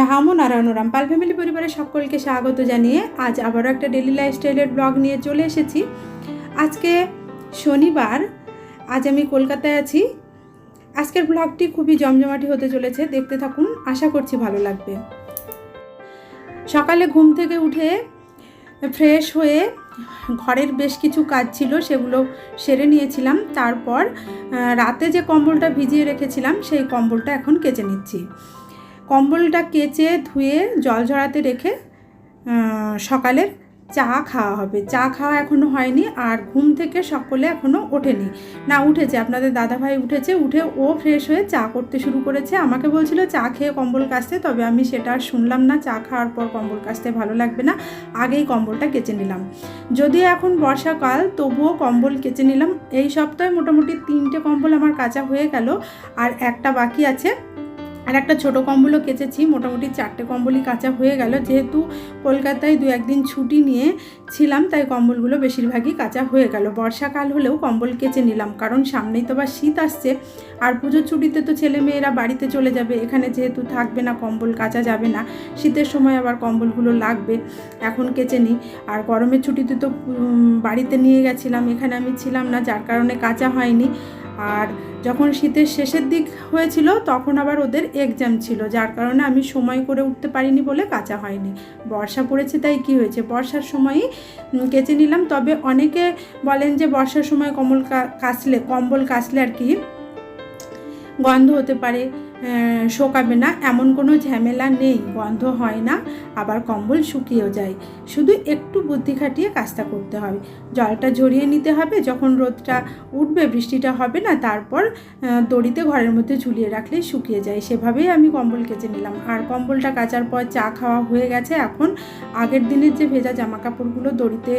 রাহাম ও নারায়ণরাম পাল family পরিবারের সকলকে স্বাগত জানিয়ে আজ আবারও একটা ডেলি লাইফস্টাইলের ব্লগ নিয়ে চলে এসেছি। আজকে শনিবার, আজ আমি কলকাতায় আছি। আজকের ব্লগটি খুবই জমজমাটি হতে চলেছে, দেখতে থাকুন, আশা করছি ভালো লাগবে। সকালে ঘুম থেকে উঠে ফ্রেশ হয়ে ঘরের বেশ কিছু কাজ ছিল, সেগুলো সেরে নিয়েছিলাম। তারপর রাতে যে কম্বলটা ভিজিয়ে রেখেছিলাম, সেই কম্বলটা এখন কেচে নিচ্ছি। কম্বলটা কেচে ধুয়ে জল ঝরাতে রেখে সকালের চা খাওয়া হবে। চা খাওয়া এখনও হয়নি আর ঘুম থেকে সকলে এখনও ওঠেনি। না, উঠেছে। আপনাদের দাদাভাই উঠেছে। উঠে ও ফ্রেশ হয়ে চা করতে শুরু করেছে। আমাকে বলছিল চা খেয়ে কম্বল কাচতে, তবে আমি সেটা আর শুনলাম না। চা খাওয়ার পর কম্বল কাচতে ভালো লাগবে না। আগেই কম্বলটা কেচে নিলাম। যদিও এখন বর্ষাকাল, তবুও কম্বল কেচে নিলাম। এই সপ্তাহে মোটামুটি তিনটে কম্বল আমার কাঁচা হয়ে গেল। আর একটা বাকি আছে। আর একটা ছোটো কম্বলও কেচেছি, মোটামুটি চারটে কম্বলই কাঁচা হয়ে গেল। যেহেতু কলকাতায় দু একদিন ছুটি নিয়ে ছিলাম, তাই কম্বলগুলো বেশিরভাগই কাঁচা হয়ে গেল। বর্ষাকাল হলেও কম্বল কেচে নিলাম, কারণ সামনেই তো আবার শীত আসছে। আর পুজোর ছুটিতে তো ছেলে মেয়েরা বাড়িতে চলে যাবে, এখানে যেহেতু থাকবে না, কম্বল কাচা যাবে না। শীতের সময় আবার কম্বলগুলো লাগবে, এখন কেচে নিই। আর গরমের ছুটিতে তো বাড়িতে নিয়ে গেছিলাম, এখানে আমি ছিলাম না, যার কারণে কাঁচা হয়নি। আর যখন শীতের শেষের দিক হয়েছিল, তখন আবার ওদের এক্সাম ছিল, যার কারণে আমি সময় করে উঠতে পারিনি বলে কাঁচা হয়নি। বর্ষা পড়েছে তাই কি হয়েছে? বর্ষার সময়ই কেচে নিলাম, তবে অনেকে বলেন যে বর্ষার সময় কমল কাচলে কম্বল কাচলে আর কি গন্ধ হতে পারে। শোকাবে না, এমন কোনো ঝামেলা নেই গন্ধ হয় না, আবার কম্বল শুকিয়েও যায়। শুধু একটু বুদ্ধি খাটিয়ে কাজটা করতে হবে। জলটা ঝরিয়ে নিতে হবে, যখন রোদটা উঠবে, বৃষ্টিটা হবে না, তারপর দড়িতে ঘরের মধ্যে ঝুলিয়ে রাখলেই শুকিয়ে যায়। সেভাবেই আমি কম্বল কেচে নিলাম। আর কম্বলটা কাচার পর চা খাওয়া হয়ে গেছে। এখন আগের দিনের যে ভেজা জামা কাপড়গুলো দড়িতে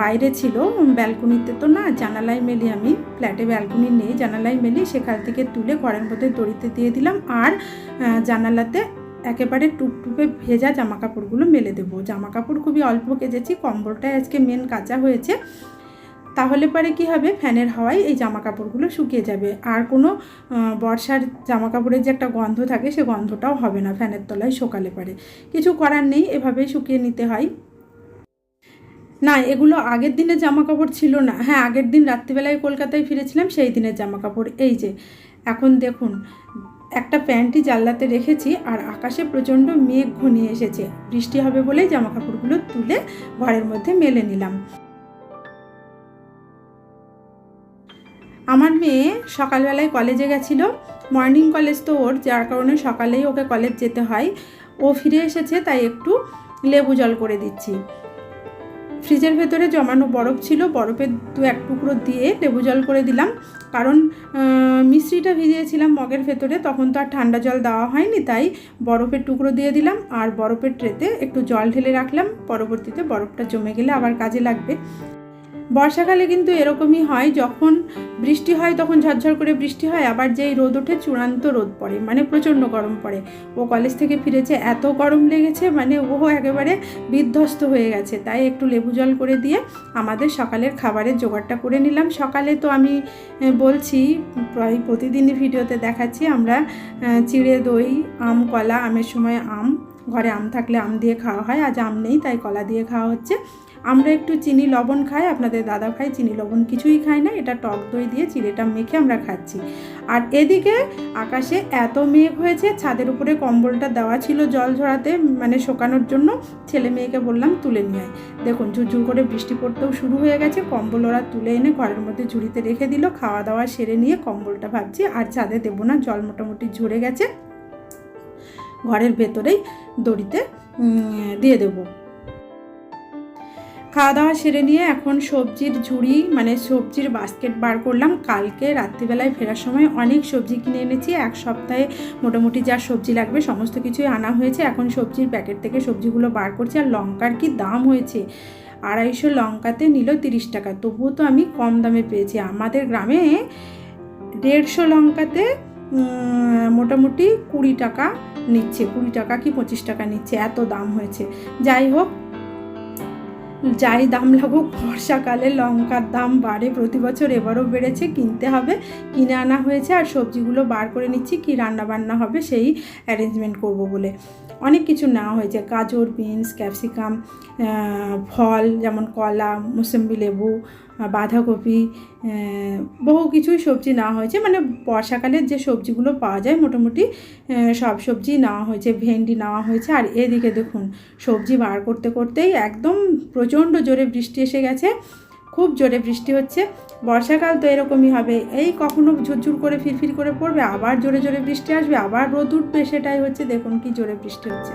বাইরে ছিল ব্যালকনিতে তো না, জানালায় মেলি আমি, ফ্ল্যাটে ব্যালকনি নেই, জানালায় মেলি সেখান থেকে তুলে ঘরের মধ্যে দড়িতে দিয়ে দিলাম। আর জানালাতে একেবারে টুপটুপে ভেজা জামা কাপড়গুলো মেলে দেবো। জামা কাপড় খুবই অল্প কেজেছি, কম্বলটাই আজকে মেন কাঁচা হয়েছে। তাহলে পরে কি হবে? ফ্যানের হাওয়ায় এই জামা কাপড়গুলো শুকিয়ে যাবে। আর কোনো বর্ষার জামা কাপড়ের যে একটা গন্ধ থাকে, সে গন্ধটাও হবে না ফ্যানের তলায় সকালে পারে। কিছু করার নেই, এভাবেই শুকিয়ে নিতে হয়। না, এগুলো আগের দিনের জামা কাপড় ছিল না। হ্যাঁ আগের দিন রাত্রিবেলায় কলকাতায় ফিরেছিলাম, সেই দিনের জামা কাপড় এই যে, এখন দেখুন একটা প্যান্টই জানলাতে রেখেছি আর আকাশে প্রচণ্ড মেঘ ঘনিয়ে এসেছে। বৃষ্টি হবে বলেই জামা কাপড়গুলো তুলে ঘরের মধ্যে মেলে নিলাম। আমার মেয়ে সকালবেলায় কলেজে গেছিল। মর্নিং কলেজ তো ওর, যার কারণে সকালেই ওকে কলেজ যেতে হয়। ও ফিরে এসেছে, তাই একটু লেবু জল করে দিচ্ছি। ফ্রিজের ভেতরে জমানো বরফ ছিল বরফের দু এক টুকরো দিয়ে লেবু জল করে দিলাম। কারণ মিশ্রিটা ভিজিয়েছিলাম মগের ভেতরে, তখন তো আর ঠান্ডা জল দেওয়া হয়নি, তাই বরফের টুকরো দিয়ে দিলাম। আর বরফের ট্রেতে একটু জল ঢেলে রাখলাম, পরবর্তীতে বরফটা জমে গেলে আবার কাজে লাগবে। বর্ষাকালে কিন্তু এরকমই হয়, যখন বৃষ্টি হয় তখন ঝরঝর করে বৃষ্টি হয়, আবার যেই রোদ ওঠে চূড়ান্ত রোদ পড়ে মানে প্রচণ্ড গরম পড়ে। ও কলেজ থেকে ফিরেছে, এত গরম লেগেছে মানে ও একেবারে বিধ্বস্ত হয়ে গেছে। তাই একটু লেবু জল করে দিয়ে আমাদের সকালের খাবারের জোগাড়টা করে নিলাম। সকালে তো আমি বলছি, প্রায় প্রতিদিনই ভিডিওতে দেখাচ্ছি, আমরা চিড়ে দই, আম, কলা, আমের সময় আম, ঘরে আম থাকলে আম দিয়ে খাওয়া হয়, আজ আম নেই, তাই কলা দিয়ে খাওয়া হচ্ছে। আমরা একটু চিনি লবণ খাই, আপনাদের দাদা খাই চিনি লবণ কিছুই খাই না। এটা টক দই দিয়ে চিড়েটা মেখে আমরা খাচ্ছি। আর এদিকে আকাশে এত মেঘ হয়েছে, ছাদের উপরে কম্বলটা দেওয়া ছিল জল ঝরাতে মানে শোকানোর জন্য। ছেলে মেয়েকে বললাম, তুলে নিয়ে দেখুন, ঝুরঝুর করে বৃষ্টি পড়তেও শুরু হয়ে গেছে। কম্বল ওরা তুলে এনে ঘরের মধ্যে ঝুড়িতে রেখে দিল। খাওয়া দাওয়া সেরে নিয়ে কম্বলটা ভাবছি, আর ছাদে দেবো না, জল মোটামুটি ঝরে গেছে। ঘরের ভেতরেই দড়িতে দিয়ে দেবো। খাওয়া দাওয়া সেরে নিয়ে এখন সবজির ঝুড়ি মানে সবজির বাস্কেট বার করলাম। কালকে রাত্রিবেলায় ফেরার সময় অনেক সবজি কিনে এনেছি। এক সপ্তাহে মোটামুটি যা সবজি লাগবে সমস্ত কিছুই আনা হয়েছে। এখন সবজির প্যাকেট থেকে সবজিগুলো বার করছি আর লঙ্কার কি দাম হয়েছে? আড়াইশো লঙ্কাতে নিল তিরিশ টাকা। তবুও তো আমি কম দামে পেয়েছি। আমাদের গ্রামে দেড়শো লঙ্কাতে মোটামুটি কুড়ি টাকা নিচ্ছে। কুড়ি টাকা কি পঁচিশ টাকা নিচ্ছে। এত দাম হয়েছে। যাই হোক যাই দাম লাগুক, বর্ষাকালে লঙ্কার দাম বাড়ে, প্রতি বছর এবারও বেড়েছে, কিনতে হবে, কিনে আনা হয়েছে, আর সবজিগুলো বার করে নিচ্ছি, কি রান্না বান্না হবে সেই অ্যারেঞ্জমেন্ট করব বলে। অনেক কিছু নেওয়া হয়েছে। গাজর, বিনস, ক্যাপসিকাম ফল যেমন কলা, মুসম্বি লেবু বাঁধাকপি বহু কিছুই সবজি নেওয়া হয়েছে। মানে বর্ষাকালের যে সবজিগুলো পাওয়া যায় মোটামুটি সব সবজি নেওয়া হয়েছে, ভেন্ডি নেওয়া হয়েছে। আর এদিকে দেখুন, সবজি বার করতে করতেই একদম প্রচণ্ড জোরে বৃষ্টি এসে গেছে। খুব জোরে বৃষ্টি হচ্ছে। বর্ষাকাল তো এরকমই হবে। এই কখনো ঝুরঝুর করে ফিরফির করে পড়বে, আবার জোরে জোরে বৃষ্টি আসবে, আবার রোদ উঠবে, সেটাই হচ্ছে দেখুন কি জোরে বৃষ্টি হচ্ছে।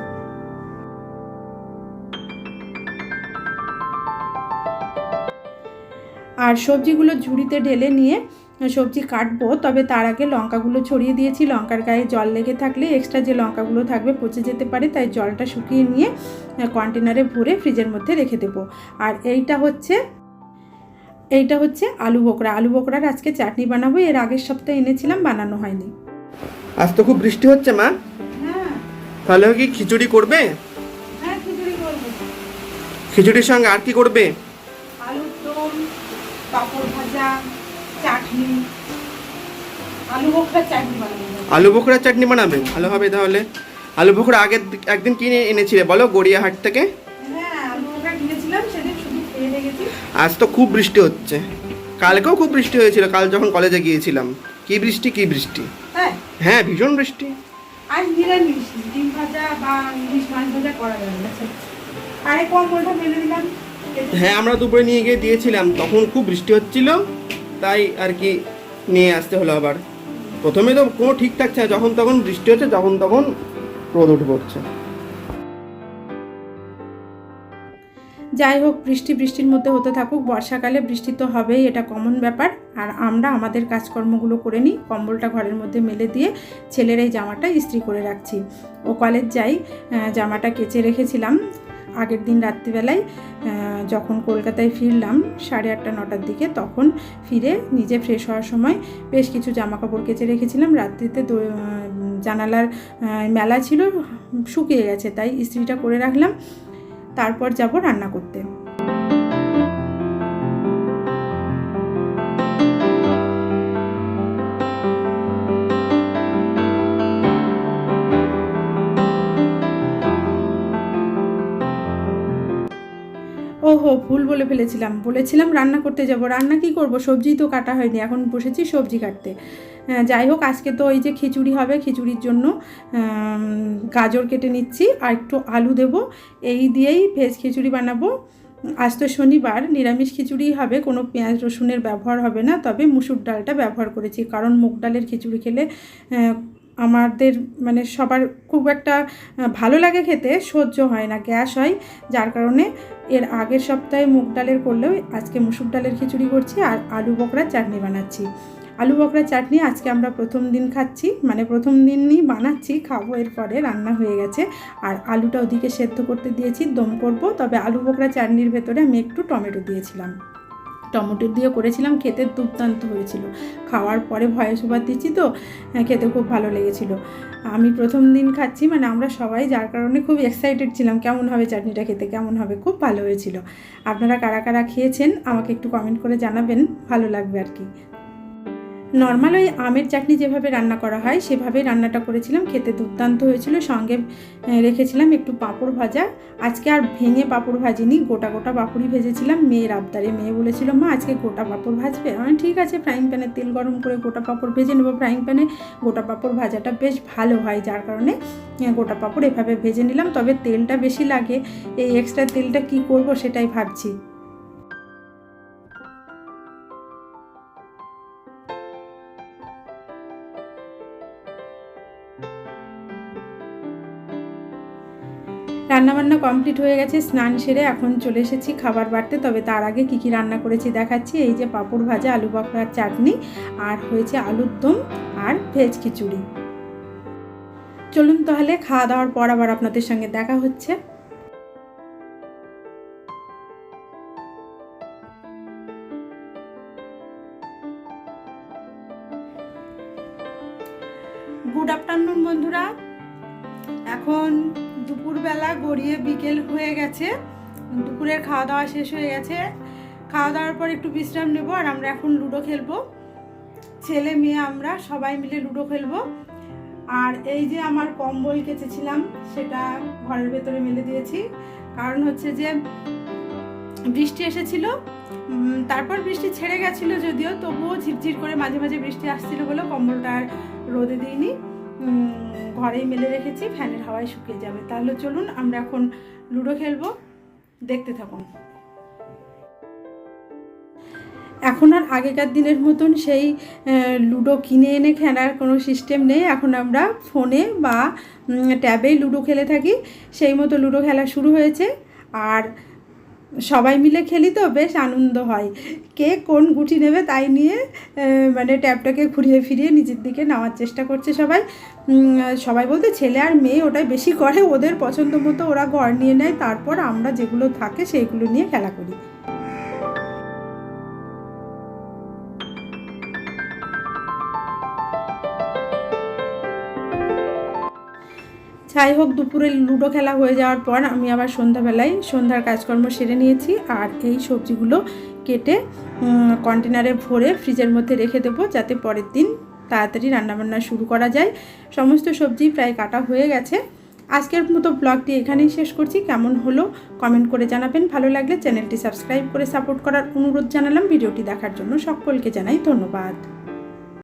আর সবজিগুলো ঝুড়িতে ঢেলে নিয়ে সবজি কাটবো, তবে তার আগে লঙ্কাগুলো ছড়িয়ে দিয়েছি। লঙ্কার গায়ে জল লেগে থাকলে এক্সট্রা যে লঙ্কাগুলো থাকবে পচে যেতে পারে, তাই জলটা শুকিয়ে নিয়ে কন্টেনারে ভরে ফ্রিজের মধ্যে রেখে দেবো। আর এইটা হচ্ছে এইটা হচ্ছে আলু বোকরা। আলু বোকরার আজকে চাটনি বানাবো এর আগের সপ্তাহে এনেছিলাম বানানো হয়নি। আজ তো খুব বৃষ্টি হচ্ছে মা। হ্যাঁ। তাহলে কি খিচুড়ি করবে? হ্যাঁ খিচুড়ি করব। খিচুড়ির সঙ্গে আর কি করবে? আলুর দম পাঁপড় ভাজা চাটনি। আলু বোকরার চাটনি বানাবো। আলু বোখরার চাটনি বানাবে? ভালো হবে তাহলে। আলু বোখরা আগের একদিন কিনে এনেছিলে বলো গড়িয়াহাট থেকে? আজ তো খুব বৃষ্টি হচ্ছে। কালকেও খুব বৃষ্টি হয়েছিল কাল যখন কলেজে গিয়েছিলাম। কি বৃষ্টি কি বৃষ্টি? হ্যাঁ। হ্যাঁ ভীষণ বৃষ্টি। আজ নিরামিষ ডিম ভাজা বা ইলিশ মাছ ভাজা করা যাবে না আরে কম্বলটা মেলে দিলাম। হ্যাঁ আমরা দুপুরে নিয়ে গিয়ে দিয়েছিলাম তখন খুব বৃষ্টি হচ্ছিল তাই আর কি নিয়ে আসতে হলো আবার। প্রথমে তো কোনো ঠিক থাকছে না যখন তখন বৃষ্টি হচ্ছে যখন তখন রোদ উঠে পড়ছে। যাই হোক বৃষ্টি বৃষ্টির মধ্যে হতে থাকুক, বর্ষাকালে বৃষ্টি তো হবেই, এটা কমন ব্যাপার। আর আমরা আমাদের কাজকর্মগুলো করে নিই, কম্বলটা ঘরের মধ্যে মেলে দিয়ে ছেলের এই জামাটা ইস্ত্রি করে রাখছি। ও কলেজ যাই জামাটা কেচে রেখেছিলাম আগের দিন রাত্রিবেলায়। যখন কলকাতায় ফিরলাম সাড়ে আটটা, নটার দিকে, তখন ফিরে নিজে ফ্রেশ হওয়ার সময় বেশ কিছু জামা কাপড় কেচে রেখেছিলাম। রাত্রিতে জানালার মেলা ছিল, শুকিয়ে গেছে, তাই ইস্ত্রিটা করে রাখলাম। তারপর যাব রান্না করতে। ওহো ভুল বলে ফেলেছিলাম। বলেছিলাম রান্না করতে যাব। রান্না কি করব? সবজি তো কাটা হয়নি। এখন বসেছি সবজি কাটতে। যাই হোক, আজকে তো এই যে খিচুড়ি হবে, খিচুড়ির জন্য গাজর কেটে নিচ্ছি। আর একটু আলু দেব। এই দিয়েই ভেজ খিচুড়ি বানাবো। আজ তো শনিবার, নিরামিষ খিচুড়ি হবে। কোনো পেঁয়াজ রসুনের ব্যবহার হবে না। তবে মুসুর ডালটা ব্যবহার করেছি। কারণ মুগ ডালের খিচুড়ি খেলে আমাদের মানে সবার খুব একটা ভালো লাগে খেতে। সহ্য হয় না, গ্যাস হয়। যার কারণে এর আগের সপ্তাহে মুগ ডালের করলেও আজকে মুসুর ডালের খিচুড়ি করছি আর আলু বকরার চাটনি বানাচ্ছি। আলু বকরার চাটনি আজকে আমরা প্রথম দিন খাচ্ছি মানে প্রথম দিনই বানাচ্ছি, খাব এরপরে রান্না হয়ে গেছে। আর আলুটা ওদিকে সেদ্ধ করতে দিয়েছি, দম করব, তবে আলু বকরা চাটনির ভেতরে আমি একটু টমেটো দিয়েছিলাম। টমেটো দিয়ে করেছিলাম খেতে দুর্দান্ত হয়েছিল। খাওয়ার পরে ভয়ে সুবাদ দিচ্ছি তো হ্যাঁ, খেতে খুব ভালো লেগেছিল। আমি প্রথম দিন খাচ্ছি মানে আমরা সবাই যার কারণে খুব এক্সাইটেড ছিলাম কেমন হবে চাটনিটা খেতে কেমন হবে খুব ভালো হয়েছিল। আপনারা কারা কারা খেয়েছেন আমাকে একটু কমেন্ট করে জানাবেন ভালো লাগবে আর কি। নর্মাল ওই আমের চাটনি যেভাবে রান্না করা হয়, সেভাবেই রান্নাটা করেছিলাম। খেতে দুর্দান্ত হয়েছিল। সঙ্গে রেখেছিলাম একটু পাঁপড় ভাজা। আজকে আর ভেঙে পাঁপড় ভাজিনি, গোটা গোটা পাঁপড়ই ভেজেছিলাম। মেয়ের আবদারে মেয়ে বলেছিল, মা, আজকে গোটা পাঁপড় ভাজবে? আমি ঠিক আছে ফ্রাইং প্যানে তেল গরম করে গোটা পাঁপড় ভেজে নেব। ফ্রাইং প্যানে গোটা পাঁপড় ভাজাটা বেশ ভালো হয়, যার কারণে গোটা পাঁপড় এভাবে ভেজে নিলাম। তবে তেলটা বেশি লাগে, এই এক্সট্রা তেলটা কি করব সেটাই ভাবছি। রান্নাবান্না কমপ্লিট হয়ে গেছে, স্নান সেরে এখন চলে এসেছি খাবার বাড়তে। তবে তার আগে কী কী রান্না করেছি দেখাচ্ছি। এই যে পাঁপড় ভাজা, আলু বকরার চাটনি, আর হয়েছে আলুর দম আর ভেজ খিচুড়ি। চলুন তাহলে খাওয়া দাওয়ার পর আবার আপনাদের সঙ্গে দেখা হচ্ছে। গুড আফটারনুন বন্ধুরা। এখন দুপুরবেলা গড়িয়ে বিকেল হয়ে গেছে। দুপুরের খাওয়া দাওয়া শেষ হয়ে গেছে। খাওয়া দাওয়ার পর একটু বিশ্রাম নেব আর আমরা এখন লুডো খেলব। ছেলে, মেয়ে, আমরা সবাই মিলে লুডো খেলব। আর এই যে আমার কম্বল কেচেছিলাম, সেটা ঘরের ভেতরে মেলে দিয়েছি। কারণ হচ্ছে যে, বৃষ্টি এসেছিল তারপর বৃষ্টি ছেড়ে গেছিল যদিও, তবুও ঝিরঝির করে মাঝে মাঝে বৃষ্টি আসছিল বলে কম্বলটা আর রোদে দিইনি। ঘরেই মেলে রেখেছি, ফ্যানের হাওয়ায় শুকিয়ে যাবে। তাহলে চলুন, আমরা এখন লুডো খেলব। দেখতে থাকুন। এখন আর আগেকার দিনের মতন সেই লুডো কিনে এনে খেলার কোনো সিস্টেম নেই। এখন আমরা ফোনে বা ট্যাবেই লুডো খেলে থাকি। সেই মতো লুডো খেলা শুরু হয়েছে। আর সবাই মিলে খেলি তো, বেশ আনন্দ হয়। কে কোন গুটি নেবে তাই নিয়ে মানে ট্যাবটাকে ঘুরিয়ে ফিরিয়ে নিজের দিকে নেওয়ার চেষ্টা করছে সবাই। সবাই বলতে ছেলে আর মেয়ে ওটাই বেশি করে, ওদের পছন্দ মতো ওরা ঘর নিয়ে নেয়, তারপর আমরা যেগুলো থাকে সেইগুলো নিয়ে খেলা করি। যাই হোক, দুপুরে লুডো খেলা হয়ে যাওয়ার পর আমি আবার সন্ধ্যাবেলায় সন্ধ্যার কাজকর্ম সেরে নিয়েছি আর এই সবজিগুলো কেটে কন্টেনারে ভরে ফ্রিজের মধ্যে রেখে দেবো যাতে পরের দিন তাড়াতাড়ি রান্নাবান্না শুরু করা যায়। সমস্ত সবজি প্রায় কাটা হয়ে গেছে। আজকের মতো ব্লগটি এখানেই শেষ করছি। কেমন হলো কমেন্ট করে জানাবেন। ভালো লাগলে চ্যানেলটি সাবস্ক্রাইব করে সাপোর্ট করার অনুরোধ জানালাম। ভিডিওটি দেখার জন্য সকলকে জানাই ধন্যবাদ।